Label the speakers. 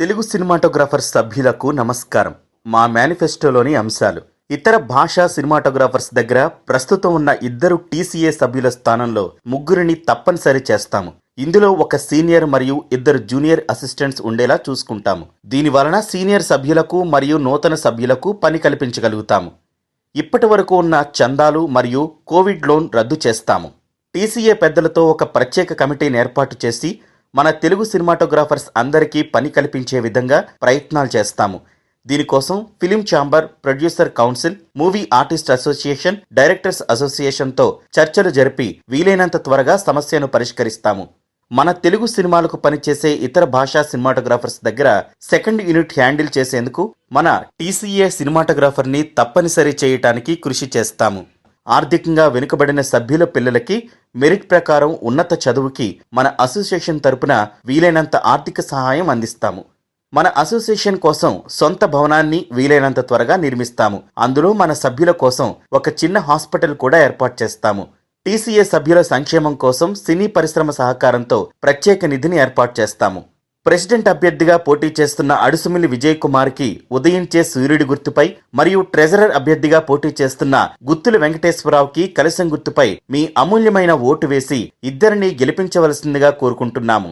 Speaker 1: Telugu cinematographer సభ్యులకు నమస్కారం. మా మేనిఫెస్టోలోని అంశాలు. ఇతర భాషా సినిమాటోగ్రాఫర్స్ దగ్గర ప్రస్తుతం ఉన్న ఇద్దరు టీసీఏ సభ్యుల స్థానంలో ముగ్గురిని తప్పనిసరి చేస్తాము. ఇందులో ఒక సీనియర్ మరియు ఇద్దరు జూనియర్ అసిస్టెంట్స్ ఉండేలా చూసుకుంటాము. దీని వలన సీనియర్ సభ్యులకు మరియు నూతన సభ్యులకు పని కల్పించగలుగుతాము. ఇప్పటి వరకు ఉన్న చందాలు మరియు కోవిడ్ లోన్ రద్దు చేస్తాము. టీసీఏ పెద్దలతో ఒక ప్రత్యేక కమిటీని ఏర్పాటు చేసి మన తెలుగు సినిమాటోగ్రాఫర్స్ అందరికీ పని కల్పించే విధంగా ప్రయత్నాలు చేస్తాము. దీనికోసం film chamber producer council movie artist association directors అసోసియేషన్తో చర్చలు జరిపి వీలైనంత త్వరగా సమస్యను పరిష్కరిస్తాము. మన తెలుగు సినిమాలకు పనిచేసే ఇతర భాషా సినిమాటోగ్రాఫర్స్ దగ్గర సెకండ్ యూనిట్ హ్యాండిల్ చేసేందుకు మన టీసీఏ సినిమాటోగ్రాఫర్ని తప్పనిసరి చేయటానికి కృషి చేస్తాము. ఆర్థికంగా వెనుకబడిన సభ్యుల పిల్లలకి మెరిట్ ప్రకారం ఉన్నత చదువుకి మన అసోసియేషన్ తరపున వీలైనంత ఆర్థిక సహాయం అందిస్తాము. మన అసోసియేషన్ కోసం సొంత భవనాన్ని వీలైనంత త్వరగా నిర్మిస్తాము. అందులో మన సభ్యుల కోసం ఒక చిన్న హాస్పిటల్ కూడా ఏర్పాటు చేస్తాము. టీసీఏ సభ్యుల సంక్షేమం కోసం సినీ పరిశ్రమ సహకారంతో ప్రత్యేక నిధిని ఏర్పాటు చేస్తాము. ప్రెసిడెంట్ అభ్యర్థిగా పోటీ చేస్తున్న అడుసుమిలి విజయ్ కుమార్కి ఉదయించే సూర్యుడి గుర్తుపై మరియు ట్రెజరర్ అభ్యర్థిగా పోటీ చేస్తున్న గుత్తుల వెంకటేశ్వరరావుకి కలశం గుర్తుపై మీ అమూల్యమైన ఓటు వేసి ఇద్దరిని గెలిపించవలసిందిగా కోరుకుంటున్నాము.